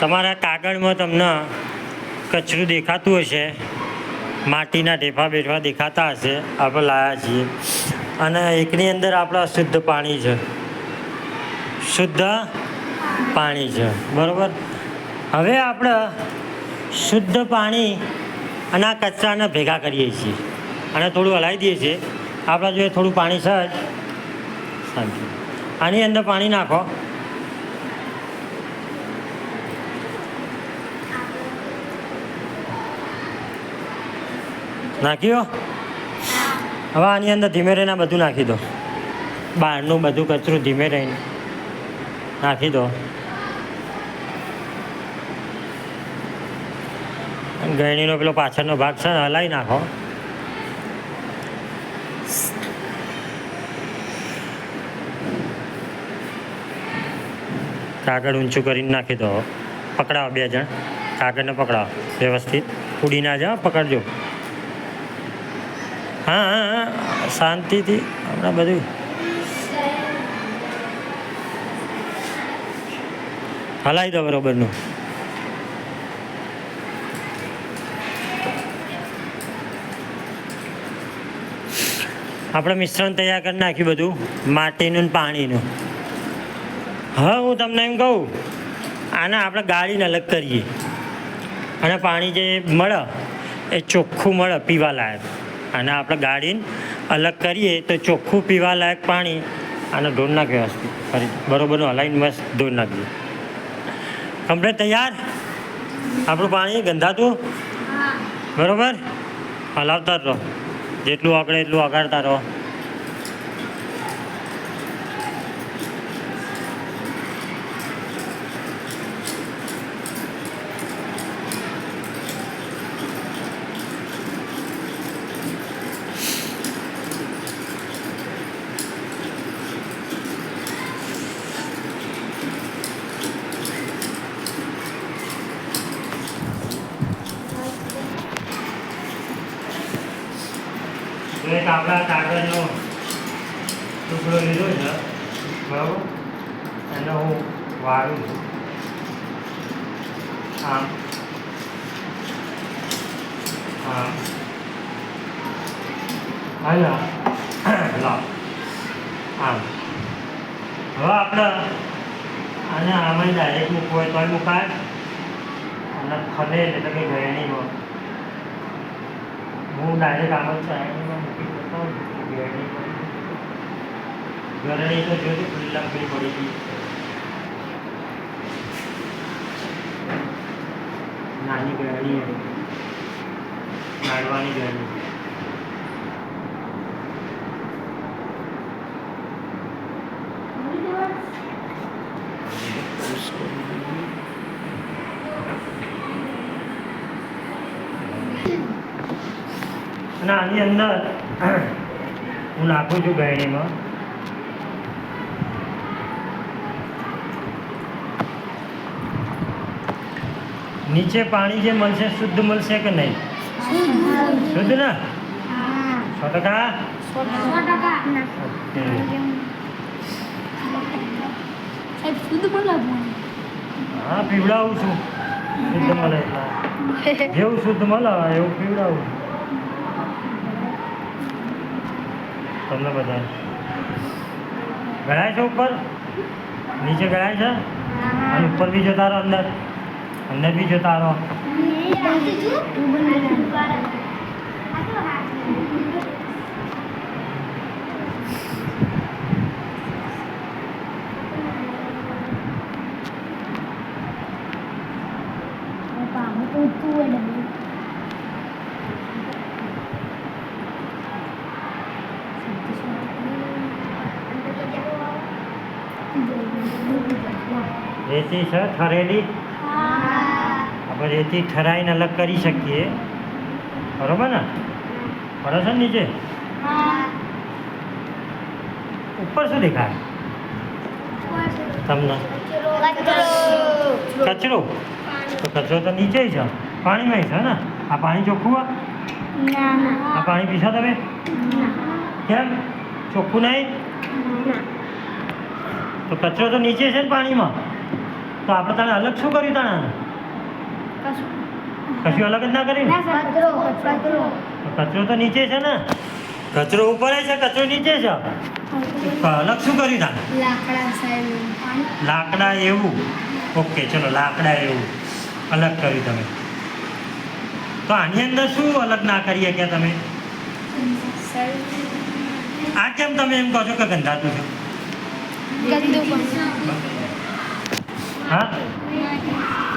તમારા કાગળમાં તમને કચરું દેખાતું હશે, માટીના ઢેફા બેઠા દેખાતા હશે, આપણે લાયા છીએ. અને એકની અંદર આપણા શુદ્ધ પાણી છે. શુદ્ધ પાણી છે. બરાબર? હવે આપણે શુદ્ધ પાણી અને આ કચરાને ભેગા કરીએ છીએ. અને થોડું હલાવી દઈએ છીએ. આપણા જોઈએ થોડું પાણી છે જ. આની અંદર પાણી નાખો. નાખ્યો હવે આની અંદર ધીમે રહીને બધું નાખી દો. બહારનું બધું કચરું ધીમે રહીને. નાખી દો. ગરણીનો પેલો પાછળનો ભાગ છે હલાવી નાખો. કાગળ ઊંચું કરીને નાખી દો. પકડાવો બે જણ. કાગળને પકડાવો. વ્યવસ્થિત. ઉડી ના જાઓ પકડજો. હા, શાંતિથી હમણાં બધું. હલાવી દો બરોબરનું. આપણે મિશ્રણ તૈયાર કરી નાખ્યું બધું, માટીનું ને પાણીનું. હવે હું તમને એમ કહું, આને આપણે ગાળીને અલગ કરીએ. અને પાણી જે મળે, એ ચોખ્ખું મળે, પીવા લાયક. અને આપણે ગાળીને અલગ કરીએ તો ચોખ્ખું પીવા લાયક પાણી આને ઢોર નાખે વ્યવસ્થિત ફરી બરોબરનું હલાવીને મસ્ત ધોઈ નાખીએ. કમ્પ્લેટ તૈયાર? આપણું પાણી ગંધાતું? બરોબર? હલાવતા જ રહો. જેટલું આગળ એટલું આગળતા રહો. એક આપણા કાગળનો ટુકડો લીધો છે. બરાબર? એને હું વાળું છું. આમ. આમ. હાલો લાવ આમ. હવે આપણે આને આમાં ડાયરેક્ટ મૂકવું હોય તોય મુકાય. અને ખલે એટલે કે ગયણીમાં હું ડાયરેક્ટ આમ જ ગળણી તો જોજો ખુલ્લી પડી પડી ગઈ નાની ગરણી હતી. ગરણી. અને આની અંદર હું નાખું છું ગળણીમાં. નીચે પાણી જે મળશે, શુદ્ધ મળશે કે નહીં? શુદ્ધ ને? સો ટકા? હા, પીવડાવું છું. શુદ્ધ મળે જેવું શુદ્ધ મળે એવું પીવડાવું છું. તમને બધા ગણાય છે ઉપર? નીચે ગણાય છે? અને ઉપર બી જતા રહો અંદર. અંદર બી જતા રહો. રેતી છે, ઠરેલી? આપણે રેતી ઠરાઈને અલગ કરી શકીએ. બરોબર ને? પડે છે નીચે? ઉપર શું દેખાય? તમને? કચરો. તો કચરો તો નીચે છે. પાણીમાં છે ને? આ પાણી ચોખ્ખું આ પાણી પીશો તમે? કેમ? ચોખ્ખું નહીં? તો કચરો તો નીચે છે ને પાણીમાં? તો આપણે તને અલગ શું કર્યું તને કશું. અલગ જ ના કર્યું? કચરો તો નીચે છે ને. કચરો ઉપર છે કચરો નીચે છે. અલગ શું કર્યું તાને લાકડા એવું. ઓકે ચલો લાકડા એવું. અલગ કર્યું તમે. તો આની અંદર શું અલગ ના કરી શક્યા તમે? આ કેમ તમે એમ કહો છો કે ગંધાતું છે? ગંદુ પણ હા